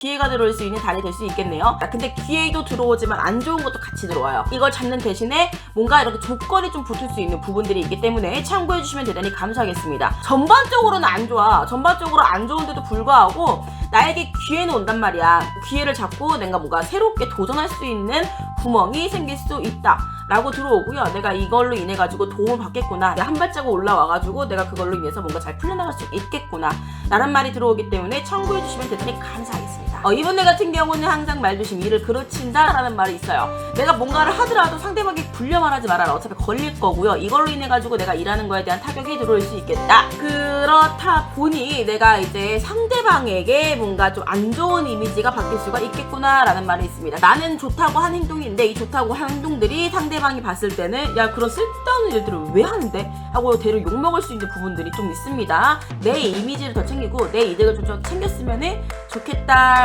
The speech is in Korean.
기회가 들어올 수 있는 달이 될 수 있겠네요. 아, 근데 기회도 들어오지만 안 좋은 것도 같이 들어와요. 이걸 잡는 대신에 뭔가 이렇게 조건이 좀 붙을 수 있는 부분들이 있기 때문에 참고해 주시면 대단히 감사하겠습니다. 전반적으로는 안 좋아. 전반적으로 안 좋은데도 불구하고 나에게 기회는 온단 말이야. 기회를 잡고 내가 뭔가 새롭게 도전할 수 있는 구멍이 생길 수 있다. 라고 들어오고요. 내가 이걸로 인해 가지고 도움을 받겠구나. 한 발자국 올라와 가지고 내가 그걸로 인해서 뭔가 잘 풀려나갈 수 있겠구나. 라는 말이 들어오기 때문에 참고해 주시면 대단히 감사하겠습니다. 어, 이분들 같은 경우는 항상 말조심 일을 그르친다 라는 말이 있어요. 내가 뭔가를 하더라도 상대방이 굴려 말하지 말아라. 어차피 걸릴 거고요. 이걸로 인해 가지고 내가 일하는 거에 대한 타격이 들어올 수 있겠다. 그렇다 보니 내가 이제 상대방에게 뭔가 좀 안 좋은 이미지가 바뀔 수가 있겠구나 라는 말이 있습니다. 나는 좋다고 한 행동인데 이 좋다고 한 행동들이 상대방이 봤을 때는 야 그런 쓸데없는 일들을 왜 하는데? 하고 대로 욕 먹을 수 있는 부분들이 좀 있습니다. 내 이미지를 더 챙기고 내 이득을 좀 챙겼으면 좋겠다